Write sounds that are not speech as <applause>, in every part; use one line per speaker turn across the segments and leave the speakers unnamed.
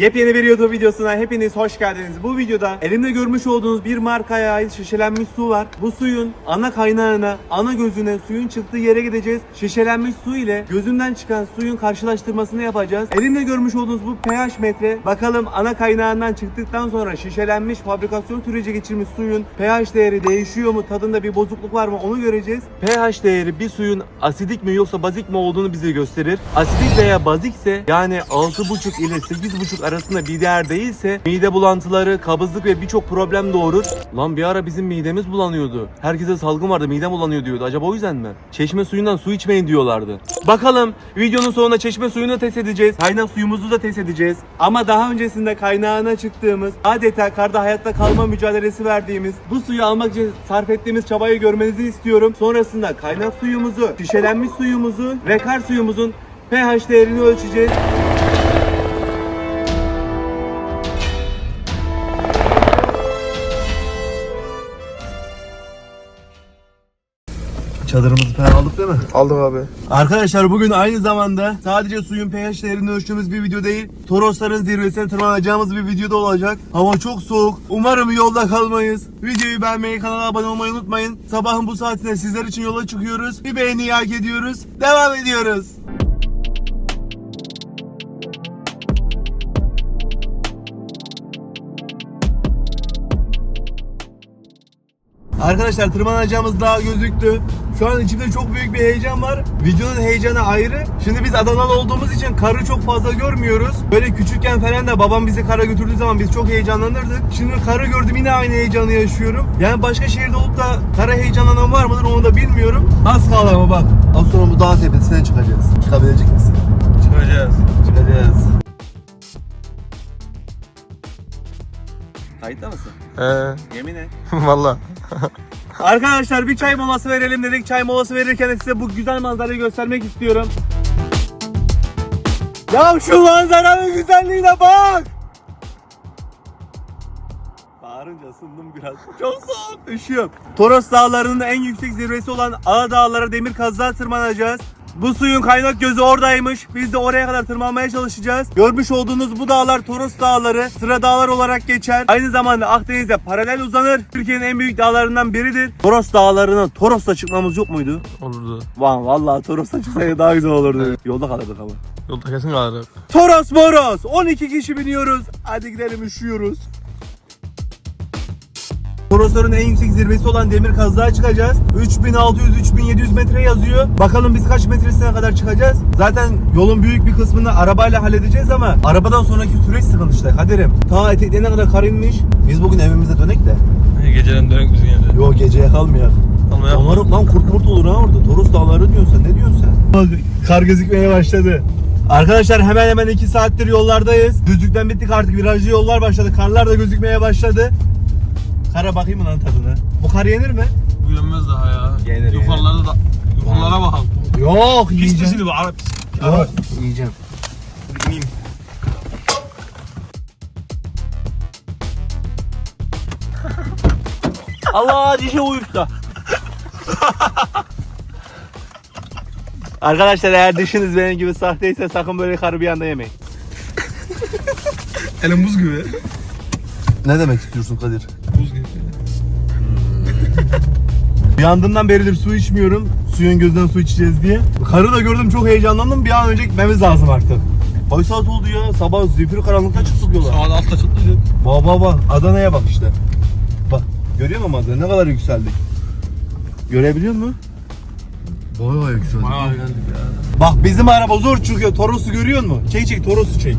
Yepyeni bir YouTube videosuna hepiniz hoş geldiniz. Bu videoda elimde görmüş olduğunuz bir markaya ait şişelenmiş su var. Bu suyun ana kaynağına, ana gözüne, suyun çıktığı yere gideceğiz. Şişelenmiş su ile gözünden çıkan suyun karşılaştırmasını yapacağız. Elimde görmüş olduğunuz bu pH metre bakalım ana kaynağından çıktıktan sonra şişelenmiş fabrikasyon süreci geçirmiş suyun pH değeri değişiyor mu? Tadında bir bozukluk var mı? Onu göreceğiz. pH değeri bir suyun asidik mi yoksa bazik mi olduğunu bize gösterir. Asidik veya bazikse yani 6,5 ile 8,5 arasında bir değer değilse mide bulantıları, kabızlık ve birçok problem doğurur. Lan bir ara bizim midemiz bulanıyordu. Herkese salgın vardı midem bulanıyor diyordu. Acaba o yüzden mi? Çeşme suyundan su içmeyin diyorlardı. Bakalım videonun sonunda çeşme suyunu test edeceğiz. Kaynak suyumuzu da test edeceğiz. Ama daha öncesinde kaynağına çıktığımız adeta karda hayatta kalma mücadelesi verdiğimiz bu suyu almak için sarf ettiğimiz çabayı görmenizi istiyorum. Sonrasında kaynak suyumuzu, şişelenmiş suyumuzu ve kar suyumuzun pH değerini ölçeceğiz. Çadırımızı falan aldık değil mi?
Aldık abi.
Arkadaşlar bugün aynı zamanda sadece suyun pH değerini ölçtüğümüz bir video değil, Torosların zirvesine tırmanacağımız bir videoda olacak. Hava çok soğuk. Umarım yolda kalmayız. Videoyu beğenmeyi, kanala abone olmayı unutmayın. Sabahın bu saatinde sizler için yola çıkıyoruz. Bir beğeni hak ediyoruz. Devam ediyoruz. Arkadaşlar tırmanacağımız dağ gözüktü. Şu an içimde çok büyük bir heyecan var. Videonun heyecanı ayrı. Şimdi biz Adanalı olduğumuz için karı çok fazla görmüyoruz. Böyle küçükken falan da babam bizi kara götürdüğü zaman biz çok heyecanlanırdık. Şimdi karı gördüm yine aynı heyecanı yaşıyorum. Yani başka şehirde olup da kara heyecanlanan var mıdır onu da bilmiyorum. Az kaldı ama bak. Az sonra bu dağ tepesine çıkacağız. Çıkabilecek misin?
Çıkacağız.
Çıkacağız. Kayıtta mısın?
He.
Yemin et. <laughs>
Valla.
Arkadaşlar bir çay molası verelim dedik. Çay molası verirken de size bu güzel manzarayı göstermek istiyorum. Ya şu manzaranın güzelliğine bak! Bağırınca ısındım biraz. Çok soğuk, üşüyorum. Toros Dağları'nın en yüksek zirvesi olan Ağa Dağları demir kazığa tırmanacağız. Bu suyun kaynak gözü oradaymış. Biz de oraya kadar tırmanmaya çalışacağız. Görmüş olduğunuz bu dağlar Toros Dağları. Sıra dağlar olarak geçer. Aynı zamanda Akdeniz'e paralel uzanır. Türkiye'nin en büyük dağlarından biridir. Toros Dağları'na Toros'ta çıkmamız yok muydu?
Olurdu.
Van vallahi Toros'ta çıksaydı daha güzel olurdu. Yolda kalırdık ama.
Yolda kesin kalırız.
Toros Moros 12 kişi biniyoruz. Hadi gidelim üşüyoruz. Torosların en yüksek zirvesi olan demir kazığa çıkacağız. 3600-3700 metre yazıyor. Bakalım biz kaç metresine kadar çıkacağız. Zaten yolun büyük bir kısmını arabayla halledeceğiz ama arabadan sonraki süreç sıkıntı işte kaderim. Ta eteklerine kadar kar inmiş. Biz bugün evimize dönek de.
Geceden dönek bizim yerde.
Yo geceye
mı?
Onları lan kurt murt olur ha orada. Toros dağları diyorsun sen. Ne diyorsun sen? Kar gözükmeye başladı. Arkadaşlar hemen hemen 2 saattir yollardayız. Düzlükten bittik artık virajlı yollar başladı. Karlar da gözükmeye başladı. Kara bakayım mı lan tadına? Bu kar yenir mi?
Bu yenmez daha ya.
Yenir,
Yukarılarda da yukarılara bakalım.
Yok
Pis pisini bu Arap.
Yok yiyeceğim.
Bineyim. <laughs>
Allah dişe uyuştu. <laughs> Arkadaşlar eğer dişiniz benim gibi sahteyse sakın böyle karı bir anda yemeyin.
Elim buz gibi.
Ne demek istiyorsun Kadir?
Buz gibi.
Uyandığımdan beridir su içmiyorum. Suyun gözünden su içeceğiz diye. Karı da gördüm çok heyecanlandım. Bir an önce gitmemiz lazım artık. Kaç saat oldu ya? Sabah zifiri karanlıkta çıktık yola.
Sağda altta çıktı.
Bak bak bak. Adana'ya bak işte. Bak. Görüyor musun Adana? Ne kadar yükseldik. Görebiliyor musun? Bayağı yükseldik.
Bayağı eğlendik ya.
Bak bizim araba zor çıkıyor. Toros'u görüyor musun? Çek çek Toros'u çek.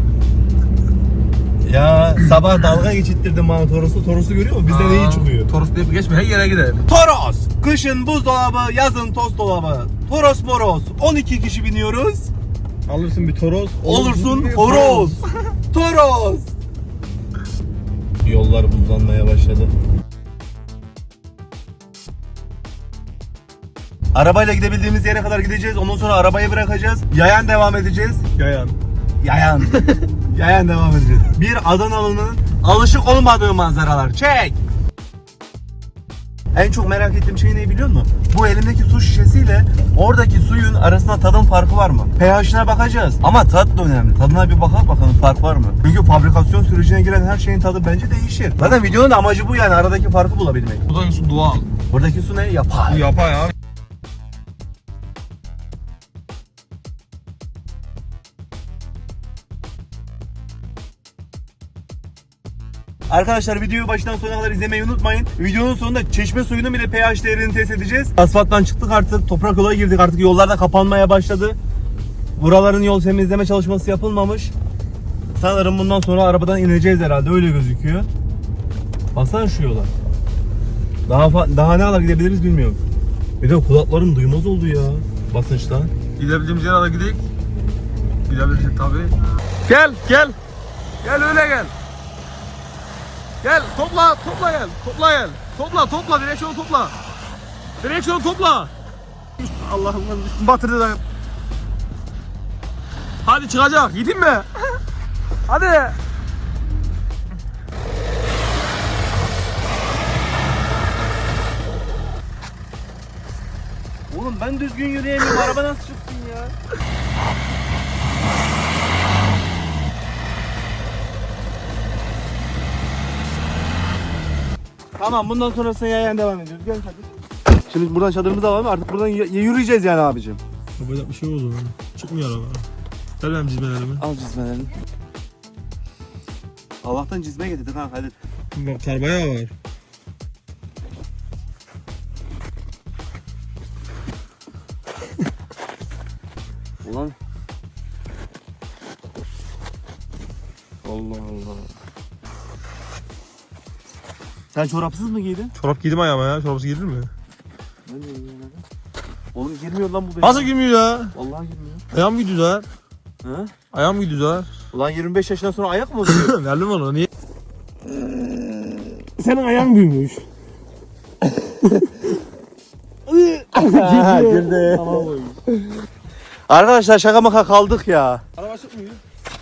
Ya sabah dalga geçittirdim bana Toros'u. Toros'u görüyor musun? Bizden iyi çıkıyor.
Toros deyip geçme her yere gidelim.
Toros! Kışın buzdolabı, yazın toz dolabı. Toros Moros. 12 kişi biniyoruz.
Alırsın bir toros.
Olursun horoz. <laughs> Toros. Yollar buzlanmaya başladı. Arabayla gidebildiğimiz yere kadar gideceğiz. Ondan sonra arabayı bırakacağız. Yayan devam edeceğiz.
Yayan.
Yayan. <laughs> Yayan devam edeceğiz. Bir Adanalı'nın alışık olmadığı manzaralar. Çek. En çok merak ettiğim şey ne biliyor musun? Bu elimdeki su şişesiyle oradaki suyun arasında tadın farkı var mı? pH'ine bakacağız. Ama tat da önemli. Tadına bir bakar bakalım fark var mı? Çünkü fabrikasyon sürecine giren her şeyin tadı bence değişir. Zaten videonun amacı bu yani aradaki farkı bulabilmek.
Bu da su doğal.
Buradaki su ne? Yapay.
Bu yapay abi.
Arkadaşlar videoyu baştan sona kadar izlemeyi unutmayın. Videonun sonunda çeşme suyunun bile pH değerini test edeceğiz. Asfalttan çıktık artık. Toprak yola girdik artık. Yollar da kapanmaya başladı. Buraların yol temizleme çalışması yapılmamış. Sanırım bundan sonra arabadan ineceğiz herhalde. Öyle gözüküyor. Baksana şu yola. Daha daha ne kadar gidebiliriz bilmiyorum. Bir de kulaklarım duymaz oldu ya. Basınçtan.
Gidebildiğimiz yere de gidelim. Gidebilirsek tabii. Gel gel. Gel öyle gel. Gel topla topla gel. Topla gel. Topla topla direksiyonu topla. Direksiyonu topla. Allah'ım ben batırdı da. Hadi çıkacak. Gidin mi? Hadi.
Oğlum ben düzgün yürüyemiyorum. Araba nasıl çıksın ya? Tamam bundan sonrasına yayan devam ediyoruz. Gel hadi. Şimdi buradan çadırımızı alalım artık buradan y- yürüyeceğiz yani abicim.
Yapacak bir şey oldu. Çıkmıyor araba. Ver benim cizmelerimi.
Al cizmelerini. Allah'tan cizme getirdik ha hadi.
Bak kar bayağı var.
Sen çorapsız mı giydin?
Çorap giydim ayağıma ya. Çorapsız giyilir mi?
Ben de. Oğlum girmiyor lan bu benim.
Nasıl girmiyor ya?
Vallahi girmiyor.
Ayağım gidiyor.
Ha?
Ayağım gidiyor.
Ulan 25 yaşından sonra ayak mı oluyor? <laughs>
Verdim onu. Niye? Senin ayağın büyümüş. <laughs>
Girdi. Arkadaşlar şaka maka kaldık ya.
Araba çıkmıyor.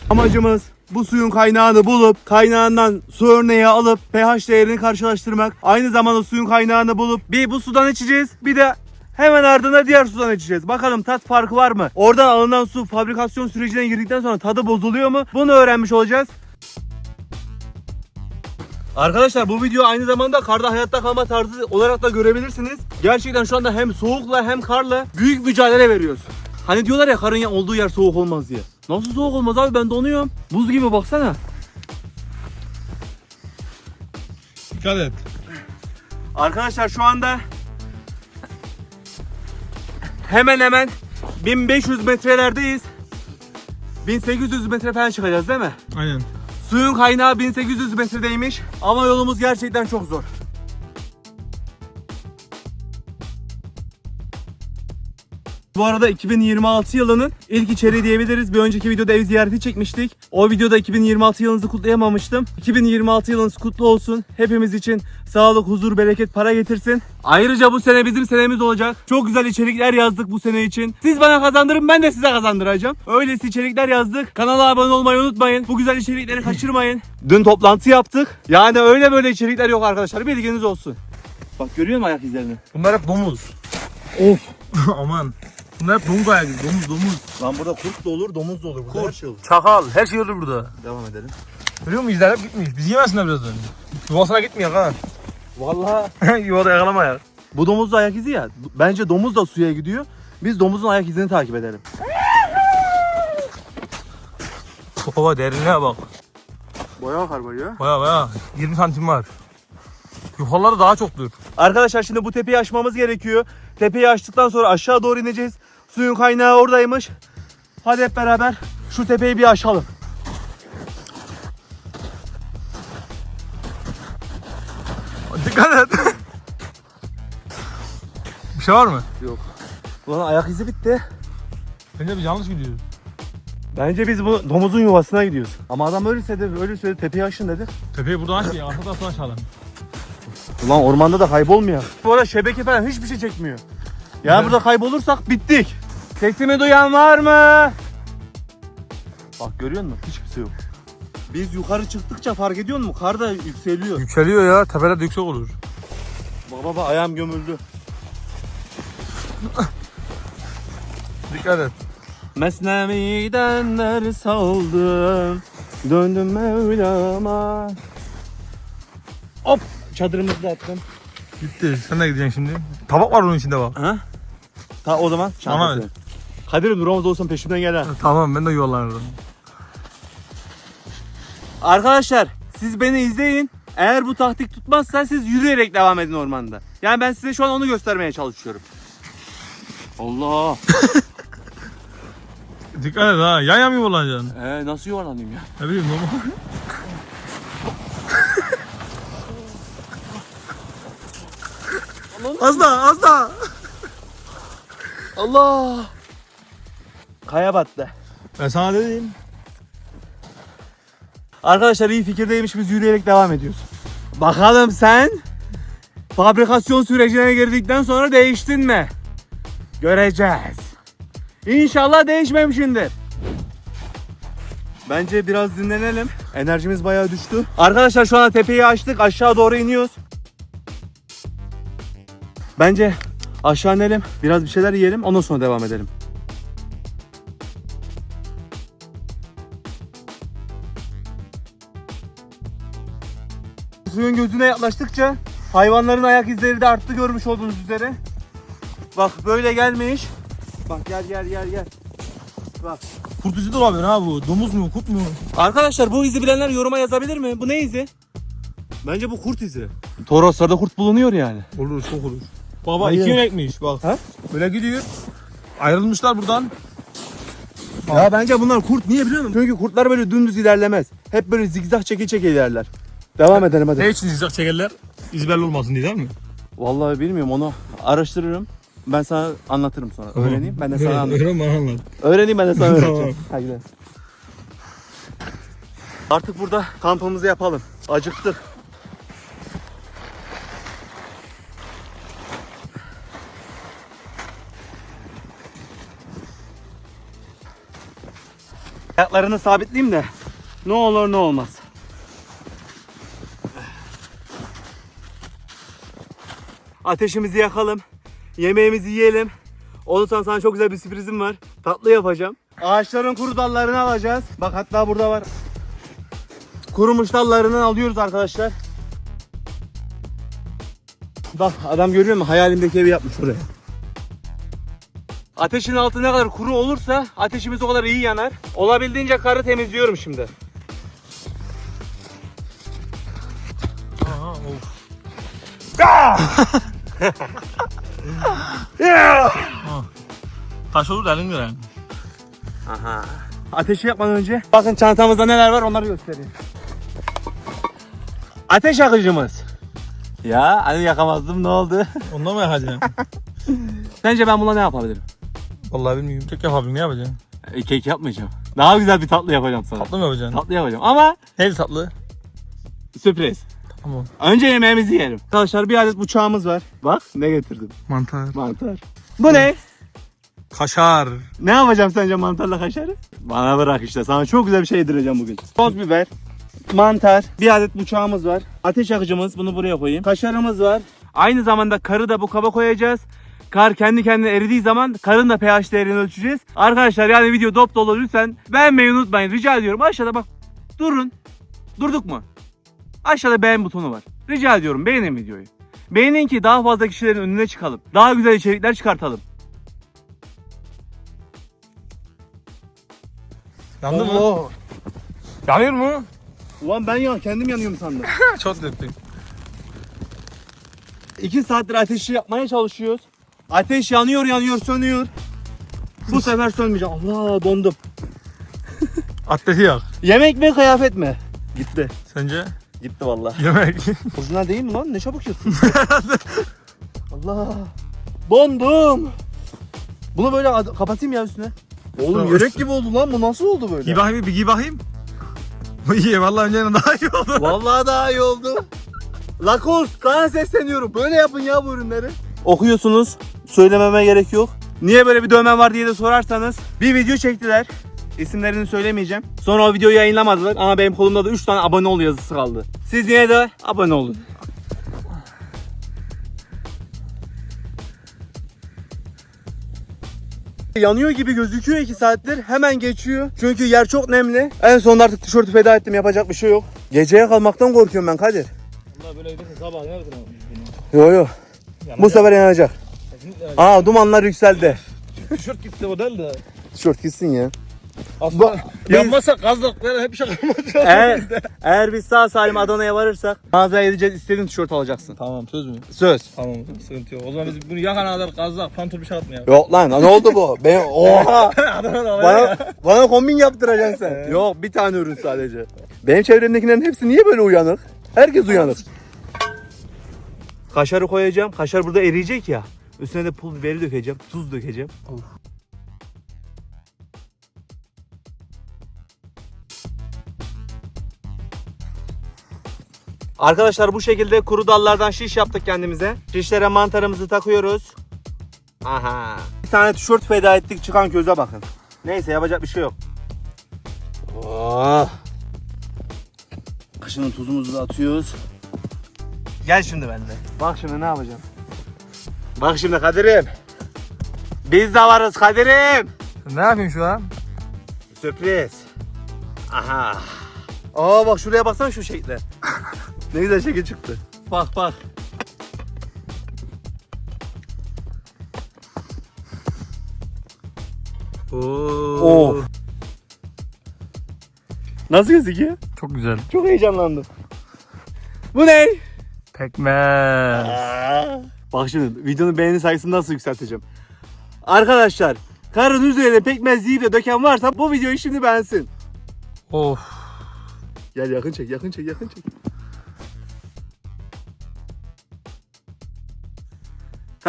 Amacımız bu suyun kaynağını bulup kaynağından su örneği alıp pH değerini karşılaştırmak. Aynı zamanda suyun kaynağını bulup bir bu sudan içeceğiz bir de hemen ardından diğer sudan içeceğiz. Bakalım tat farkı var mı? Oradan alınan su fabrikasyon sürecine girdikten sonra tadı bozuluyor mu? Bunu öğrenmiş olacağız. Arkadaşlar bu video aynı zamanda karda hayatta kalma tarzı olarak da görebilirsiniz. Gerçekten şu anda hem soğukla hem karla büyük mücadele veriyoruz. Hani diyorlar ya karın olduğu yer soğuk olmaz diye. Nasıl soğuk olmaz abi ben donuyorum. Buz gibi baksana.
Dikkat et.
Arkadaşlar şu anda hemen hemen 1500 metrelerdeyiz. 1800 metre falan çıkacağız değil mi?
Aynen.
Suyun kaynağı 1800 metredeymiş ama yolumuz gerçekten çok zor. Bu arada 2026 yılının ilk içeriği diyebiliriz. Bir önceki videoda ev ziyareti çekmiştik. O videoda 2026 yılınızı kutlayamamıştım. 2026 yılınız kutlu olsun. Hepimiz için sağlık, huzur, bereket, para getirsin. Ayrıca bu sene bizim senemiz olacak. Çok güzel içerikler yazdık bu sene için. Siz bana kazandırın ben de size kazandıracağım. Öylesi içerikler yazdık. Kanala abone olmayı unutmayın. Bu güzel içerikleri kaçırmayın. Dün toplantı yaptık. Yani öyle böyle içerikler yok arkadaşlar. Bilginiz olsun. Bak görüyor musun ayak izlerini?
Bunlar hep domuz.
Of. <laughs>
Aman. Bunlar hep ayağı gibi. Domuz domuz.
Lan burada kurt da olur, domuz da olur. Burada her şey olur.
Çakal. Her şey olur burada.
Devam edelim.
Görüyor musun izler hep gitmiş. Biz yemesinler birazdan. Yuvasına gitmiyor ha.
Vallahi <laughs>
Yuvada yakalamayak.
bu domuz da ayak izi ya. Bence domuz da suya gidiyor. Biz domuzun ayak izini takip edelim.
Baba derinliğe bak.
Boya akar boya.
Baya baya 20 santim var. Yukarıları daha çoktur.
Arkadaşlar şimdi bu tepeyi aşmamız gerekiyor. Tepeyi aştıktan sonra aşağı doğru ineceğiz. Suyun kaynağı oradaymış. Hadi hep beraber şu tepeyi bir aşalım.
Dikkat et. <laughs> Bir şey var mı?
Ulan ayak izi bitti.
Bence biz yanlış gidiyoruz.
Bence biz bu domuzun yuvasına gidiyoruz. Ama adam öyle söyledi, öyle söyledi. Tepeyi aşın dedi.
Tepeyi buradan aç ya. Arka taraftan aşağıdan.
Ulan ormanda da kaybolmuyor. Bu arada şebeke falan hiçbir şey çekmiyor. Ya
Evet.
burada kaybolursak bittik. Sesimi duyan var mı? Bak görüyor musun? Hiç kimse yok. Biz yukarı çıktıkça fark ediyor musun? Kar da yükseliyor.
Yükseliyor ya. Tepeler de yüksek olur.
Baba baba ayağım gömüldü.
Dikkat et.
Mesnevi'den ders aldım. Döndüm Mevlam'a. Hop çadırımızı da attım.
Gitti. Sen de gideceksin şimdi. Tabak var onun içinde bak.
Ha? Ta o zaman
ver.
Kadir'im Nuramaz olsan peşimden gel ha.
Tamam ben de yuvarlanırım.
Arkadaşlar siz beni izleyin. Eğer bu taktik tutmazsa siz yürüyerek devam edin ormanda. Yani ben size şu an onu göstermeye çalışıyorum. Allah. <laughs>
Dikkat et ha. Yan yan mı yuvarlanacaksın?
Ee, nasıl yuvarlanayım ya?
Ne bileyim normal. az daha az daha.
Allah. Kaya battı.
Ben sana dedim.
Arkadaşlar iyi fikirdeymiş biz yürüyerek devam ediyoruz. Bakalım sen fabrikasyon sürecine girdikten sonra değiştin mi? Göreceğiz. İnşallah değişmemişindir. Bence biraz dinlenelim. Enerjimiz bayağı düştü. Arkadaşlar şu anda tepeyi açtık. Aşağı doğru iniyoruz. Bence aşağı inelim. Biraz bir şeyler yiyelim. Ondan sonra devam edelim. Suyun gözüne yaklaştıkça hayvanların ayak izleri de arttı görmüş olduğunuz üzere. Bak böyle gelmiş. Bak gel gel gel gel. Bak.
Kurt izi de olabilir ha bu. Domuz mu kurt mu?
Arkadaşlar bu izi bilenler yoruma yazabilir mi? Bu ne izi? Bence bu kurt izi. Toroslarda kurt bulunuyor yani.
Olur çok olur. Baba
Hayır.
iki yönekmiş bak.
Ha?
Böyle gidiyor. Ayrılmışlar buradan.
Ya bence bunlar kurt niye biliyor musun? Çünkü kurtlar böyle dümdüz ilerlemez. Hep böyle zigzag çeke çeke ilerler. Devam edelim hadi.
Ne için zigzag çekerler? İz belli olmasın diye değil mi?
Vallahi bilmiyorum onu araştırırım. Ben sana anlatırım sonra. Öğreneyim ben de sana anlatırım.
Öğren bana anlat.
Öğreneyim ben de sana <laughs>
Tamam.
öğreteceğim. Hadi gidelim. Artık burada kampımızı yapalım. Acıktık. Ayaklarını sabitleyeyim de ne olur ne olmaz. Ateşimizi yakalım. Yemeğimizi yiyelim. Ondan sonra sana çok güzel bir sürprizim var. Tatlı yapacağım. Ağaçların kuru dallarını alacağız. Bak hatta burada var. Kurumuş dallarından alıyoruz arkadaşlar. Bak adam görüyor musun? Hayalimdeki evi yapmış buraya. Ateşin altı ne kadar kuru olursa ateşimiz o kadar iyi yanar. Olabildiğince karı temizliyorum şimdi.
Taş olur da elin gören.
Aha. Ateşi yapmadan önce bakın çantamızda neler var onları göstereyim. Ateş yakıcımız. Ya hani yakamazdım ne oldu? <laughs>
Ondan mı yakacaksın?
Sence ben buna ne yapabilirim?
Vallahi bilmiyorum. Tek yapabilirim. Ne yapacaksın?
E, kek yapmayacağım. Daha güzel bir tatlı yapacağım sana.
Tatlı mı yapacaksın?
Tatlı yapacağım ama
Neydi tatlı?
sürpriz.
Tamam.
Önce yemeğimizi yiyelim. Arkadaşlar bir adet bıçağımız var. Bak ne getirdim.
Mantar.
Mantar. Bu ne?
Kaşar.
Ne yapacağım sence mantarla kaşarı? Bana bırak işte. Sana çok güzel bir şey yedireceğim bugün. Toz biber, mantar, bir adet bıçağımız var. Ateş yakıcımız. Bunu buraya koyayım. Kaşarımız var. Aynı zamanda karı da bu kaba koyacağız. Kar kendi kendine eridiği zaman karın da pH değerini ölçeceğiz. Arkadaşlar yani video dop dolu lütfen beğenmeyi unutmayın. Rica ediyorum. Aşağıda bak. Durun. Durduk mu? Aşağıda beğen butonu var. Rica ediyorum beğenin videoyu. Beğenin ki daha fazla kişilerin önüne çıkalım. Daha güzel içerikler çıkartalım.
Yandı mı? Yanıyor mu?
Ulan ben ya kendim yanıyorum sandım. <laughs>
Çok döktük.
2 saattir ateşi yapmaya çalışıyoruz. Ateş yanıyor yanıyor sönüyor. Bu <laughs> sefer sönmeyecek. Allah dondum.
Atleti yak.
Yemek mi kıyafet mi? Gitti.
Sence?
Gitti vallahi.
Yemek. <laughs>
Orijinal değil mi lan? Ne çabuk yırttın. <laughs> Allah. Dondum. Bunu böyle ad- kapatayım ya üstüne. Oğlum
Tamam.
yürek gibi oldu lan. Bu nasıl oldu böyle?
giy bakayım bir giy bakayım. Bu iyi vallahi önceden daha iyi oldu. <laughs>
Vallahi daha iyi oldu. Lacoste sana sesleniyorum. Böyle yapın ya bu ürünleri. Okuyorsunuz. Söylememe gerek yok. Niye böyle bir dövmen var diye de sorarsanız bir video çektiler. İsimlerini söylemeyeceğim. Sonra o videoyu yayınlamadılar ama benim kolumda da 3 tane abone ol yazısı kaldı. Siz yine de abone olun. yanıyor gibi gözüküyor 2 saattir. Hemen geçiyor. Çünkü yer çok nemli. En sonunda artık tişörtü feda ettim. Yapacak bir şey yok. Geceye kalmaktan korkuyorum ben Kadir.
Valla böyle giderse sabah nereden
Yo yo. Yani Bu sefer yanacak. Aa dumanlar yükseldi.
Tişört gitti o değil de.
Tişört gitsin ya.
Aslında
biz-
yanmasa gazlık böyle hep şaka
Eğer, eğer biz sağ salim Adana'ya varırsak mağazaya gideceğiz istediğin tişört alacaksın.
Tamam söz mü?
Söz.
Tamam sıkıntı yok. O zaman biz bunu yakana kadar gazlak pantol bir şey atmayalım.
Yok lan ne oldu bu? Ben oha. <laughs>
Adana'da
bana, bana kombin yaptıracaksın sen. Yok bir tane ürün sadece. Benim çevremdekilerin hepsi niye böyle uyanık? Herkes uyanık. Kaşarı koyacağım. Kaşar burada eriyecek ya. Üstüne de pul biberi dökeceğim. Tuz dökeceğim. Arkadaşlar bu şekilde kuru dallardan şiş yaptık kendimize. Şişlere mantarımızı takıyoruz. Aha. Bir tane tişört feda ettik çıkan köze bakın. Neyse yapacak bir şey yok. Oh. Kaşının tuzumuzu da atıyoruz. Gel şimdi bende. Bak şimdi ne yapacağım. Bak şimdi Kadir'im. Biz de varız Kadir'im.
Ne yapayım şu an?
Sürpriz. Aha. Aa bak şuraya baksana şu şekle. <laughs> ne güzel şekil çıktı. Bak bak.
Oo.
Of. Nasıl gözüküyor?
Çok güzel.
Çok heyecanlandım. Bu ne?
Pekmez.
Bak şimdi videonun beğeni sayısını nasıl yükselteceğim. Arkadaşlar karın üzerine pekmez yiyip de döken varsa bu videoyu şimdi beğensin.
Of.
Gel yakın çek yakın çek yakın çek.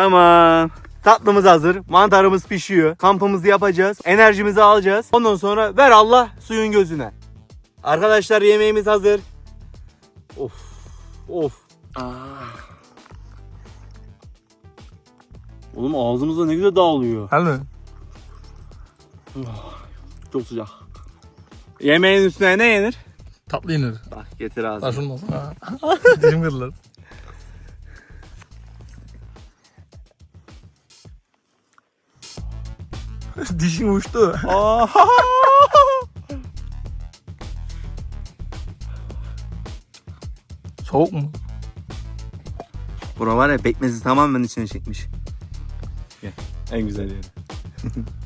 Tamam. Tatlımız hazır. Mantarımız pişiyor. Kampımızı yapacağız. Enerjimizi alacağız. Ondan sonra ver Allah suyun gözüne. Arkadaşlar yemeğimiz hazır. Of. Of. Oğlum ağzımızda ne güzel dağılıyor.
Hadi mi?
Çok sıcak. Yemeğin üstüne ne yenir?
Tatlı yenir.
Bak getir ağzına.
Taş olmaz. <laughs> Dilim kırılır. Dişim uçtu. <laughs> Soğuk mu?
Bura var ya pekmezi tamamen içine çekmiş. Gel. En güzel yeri. <laughs>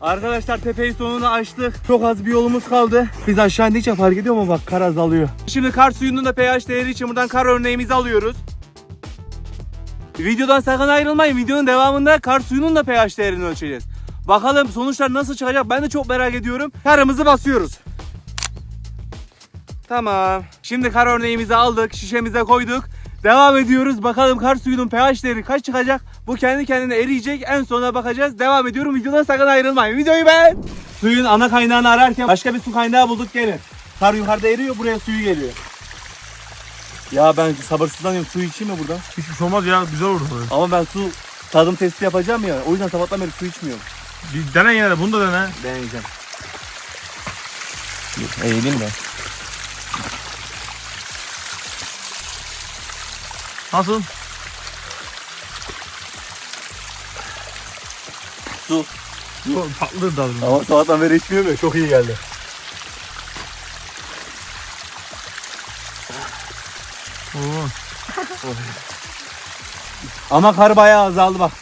Arkadaşlar tepeyi sonuna açtık. Çok az bir yolumuz kaldı. Biz aşağı indikçe fark ediyor mu bak kar azalıyor. Şimdi kar suyunun da pH değeri için buradan kar örneğimizi alıyoruz. Videodan sakın ayrılmayın. Videonun devamında kar suyunun da pH değerini ölçeceğiz. Bakalım sonuçlar nasıl çıkacak ben de çok merak ediyorum. Karımızı basıyoruz. Tamam. Şimdi kar örneğimizi aldık. Şişemize koyduk. Devam ediyoruz. Bakalım kar suyunun pH değeri kaç çıkacak? Bu kendi kendine eriyecek. En sona bakacağız. Devam ediyorum. Videodan sakın ayrılmayın. Videoyu beğen. Suyun ana kaynağını ararken başka bir su kaynağı bulduk gelin. Kar yukarıda eriyor. Buraya suyu geliyor. Ya ben sabırsızlanıyorum. Su içeyim mi buradan?
Hiçbir şey olmaz ya güzel olur. böyle.
Ama ben su tadım testi yapacağım ya. O yüzden sabahtan beri su içmiyorum.
Bir dene yine de bunu da dene.
Deneyeceğim.
Eğileyim de. Nasıl?
Su.
Yok tatlıdır da.
Ama sabahtan beri içmiyorum ya. Çok iyi geldi.
Oo.
Ama kar bayağı azaldı bak.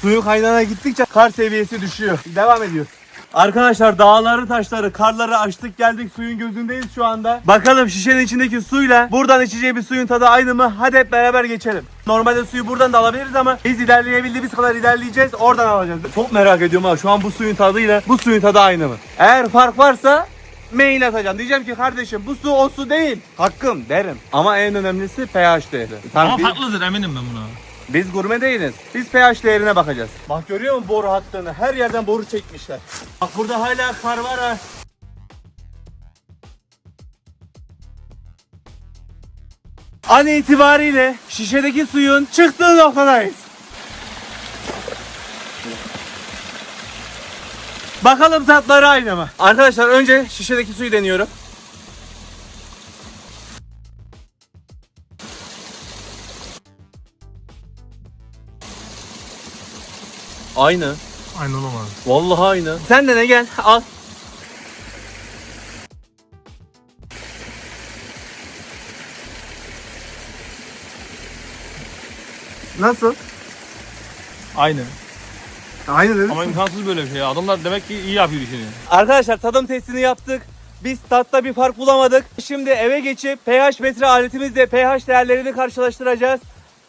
Suyun kaynağına gittikçe kar seviyesi düşüyor. Devam ediyor. Arkadaşlar dağları, taşları, karları açtık geldik suyun gözündeyiz şu anda. Bakalım şişenin içindeki suyla buradan içeceğimiz suyun tadı aynı mı? Hadi hep beraber geçelim. Normalde suyu buradan da alabiliriz ama biz ilerleyebildiğimiz kadar ilerleyeceğiz. Oradan alacağız. Çok merak ediyorum ha şu an bu suyun tadıyla bu suyun tadı aynı mı? Eğer fark varsa mail atacağım. Diyeceğim ki kardeşim bu su o su değil. Hakkım derim. Ama en önemlisi pH değeri.
Ama farklıdır eminim ben buna.
Biz gurme değiliz. Biz pH değerine bakacağız. Bak görüyor musun boru hattını? Her yerden boru çekmişler. Bak burada hala kar var ha. An itibariyle şişedeki suyun çıktığı noktadayız. Bakalım tatları aynı mı? Arkadaşlar önce şişedeki suyu deniyorum. Aynı.
Aynı olamaz.
Vallahi aynı. Sen de ne gel al. Nasıl?
Aynı.
Aynı değil
Ama imkansız böyle bir şey. Adamlar demek ki iyi yapıyor işini.
Arkadaşlar tadım testini yaptık. Biz tatta bir fark bulamadık. Şimdi eve geçip pH metre aletimizle pH değerlerini karşılaştıracağız.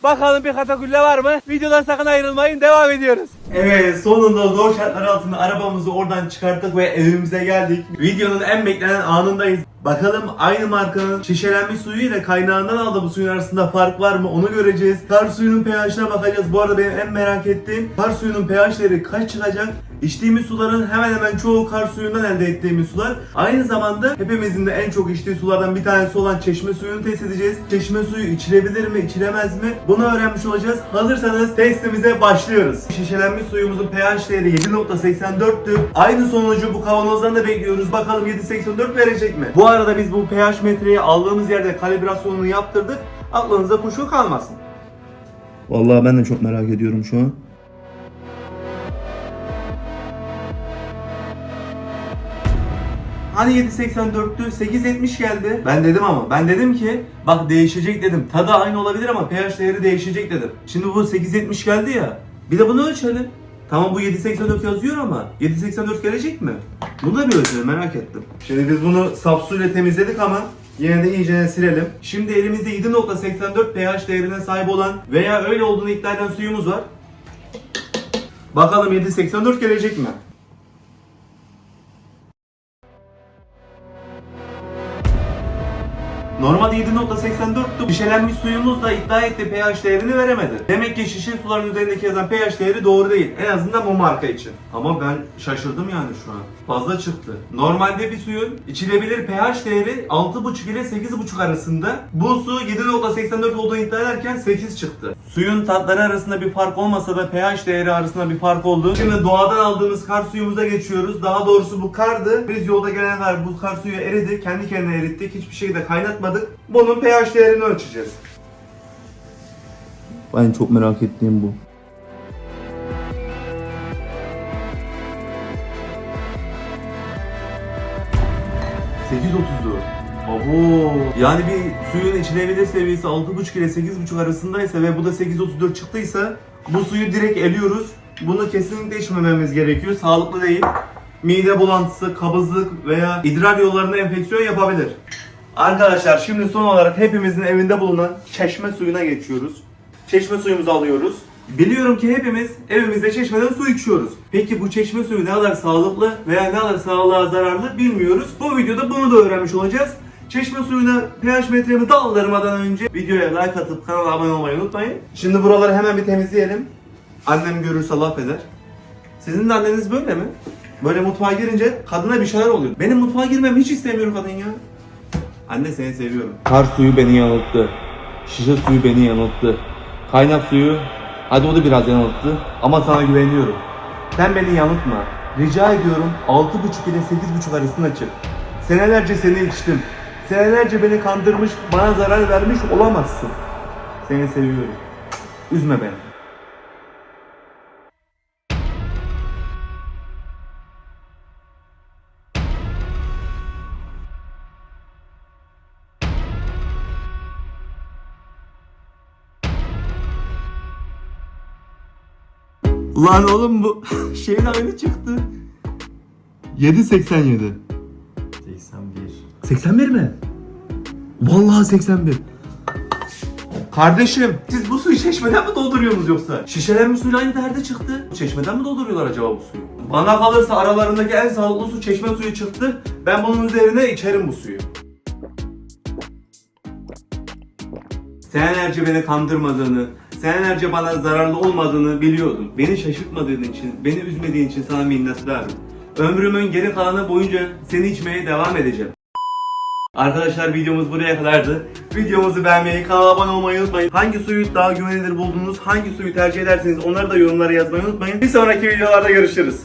Bakalım bir katakulle var mı? Videodan sakın ayrılmayın. Devam ediyoruz. Evet sonunda zor şartlar altında arabamızı oradan çıkarttık ve evimize geldik. Videonun en beklenen anındayız. Bakalım aynı markanın şişelenmiş suyu ile kaynağından aldığı bu suyun arasında fark var mı onu göreceğiz. Kar suyunun pH'ine bakacağız. Bu arada benim en merak ettiğim kar suyunun pH'leri kaç çıkacak? İçtiğimiz suların hemen hemen çoğu kar suyundan elde ettiğimiz sular. Aynı zamanda hepimizin de en çok içtiği sulardan bir tanesi olan çeşme suyunu test edeceğiz. Çeşme suyu içilebilir mi, içilemez mi? Bunu öğrenmiş olacağız. Hazırsanız testimize başlıyoruz. Şişelenmiş suyumuzun pH değeri 7.84'tü. Aynı sonucu bu kavanozdan da bekliyoruz. Bakalım 7.84 verecek mi? Bu arada biz bu pH metreyi aldığımız yerde kalibrasyonunu yaptırdık. Aklınıza kuşku kalmasın. Vallahi ben de çok merak ediyorum şu an. Hani 7.84'tü 8.70 geldi. Ben dedim ama ben dedim ki bak değişecek dedim. Tadı aynı olabilir ama pH değeri değişecek dedim. Şimdi bu 8.70 geldi ya. Bir de bunu ölçelim. Tamam bu 7.84 yazıyor ama 7.84 gelecek mi? Bunu da bir ölçelim merak ettim. Şimdi biz bunu saf suyla temizledik ama Yine de iyice silelim. Şimdi elimizde 7.84 pH değerine sahip olan veya öyle olduğunu iddia eden suyumuz var. Bakalım 7.84 gelecek mi? Normalde 7.84'tü. Şişelenmiş suyumuz da iddia etti pH değerini veremedi. Demek ki şişe suların üzerindeki yazan pH değeri doğru değil. En azından bu marka için. Ama ben şaşırdım yani şu an. Fazla çıktı. Normalde bir suyun içilebilir pH değeri 6.5 ile 8.5 arasında. Bu su 7.84 olduğunu iddia ederken 8 çıktı. Suyun tatları arasında bir fark olmasa da pH değeri arasında bir fark oldu. Şimdi doğadan aldığımız kar suyumuza geçiyoruz. Daha doğrusu bu kardı. Biz yolda gelene kadar bu kar suyu eridi. Kendi kendine erittik. Hiçbir şekilde kaynatmadık. Bunun pH değerini ölçeceğiz. Ben çok merak ettiğim bu. ...8.34. Abo. Yani bir suyun içilebilir seviyesi 6.5 ile 8.5 arasındaysa ve bu da 8.34 çıktıysa bu suyu direkt eliyoruz. Bunu kesinlikle içmememiz gerekiyor. Sağlıklı değil. Mide bulantısı, kabızlık veya idrar yollarında enfeksiyon yapabilir. Arkadaşlar şimdi son olarak hepimizin evinde bulunan çeşme suyuna geçiyoruz. Çeşme suyumuzu alıyoruz. Biliyorum ki hepimiz evimizde çeşmeden su içiyoruz. Peki bu çeşme suyu ne kadar sağlıklı veya ne kadar sağlığa zararlı bilmiyoruz. Bu videoda bunu da öğrenmiş olacağız. Çeşme suyuna pH metremi daldırmadan önce videoya like atıp kanala abone olmayı unutmayın. Şimdi buraları hemen bir temizleyelim. Annem görürse laf eder. Sizin de anneniz böyle mi? Böyle mutfağa girince kadına bir şeyler oluyor. Benim mutfağa girmemi hiç istemiyor kadın ya. Anne seni seviyorum. Kar suyu beni yanılttı. Şişe suyu beni yanılttı. Kaynak suyu hadi o da biraz yanılttı ama sana güveniyorum. Sen beni yanıltma. Rica ediyorum 6.5 ile 8.5 arasında çık. Senelerce seni içtim. Senelerce beni kandırmış, bana zarar vermiş olamazsın. Seni seviyorum. Üzme beni. Lan oğlum bu <laughs> şeyin aynı çıktı. 7.87.
81.
81 mi? Vallahi 81. Kardeşim siz bu suyu çeşmeden mi dolduruyorsunuz yoksa? Şişelenmiş suyla aynı derde çıktı. Çeşmeden mi dolduruyorlar acaba bu suyu? Bana kalırsa aralarındaki en sağlıklı su çeşme suyu çıktı. Ben bunun üzerine içerim bu suyu. Senelerce beni kandırmadığını, senelerce bana zararlı olmadığını biliyordum. Beni şaşırtmadığın için, beni üzmediğin için sana minnettarım. Ömrümün geri kalanı boyunca seni içmeye devam edeceğim. Arkadaşlar videomuz buraya kadardı. Videomuzu beğenmeyi, kanala abone olmayı unutmayın. Hangi suyu daha güvenilir buldunuz, hangi suyu tercih ederseniz onları da yorumlara yazmayı unutmayın. Bir sonraki videolarda görüşürüz.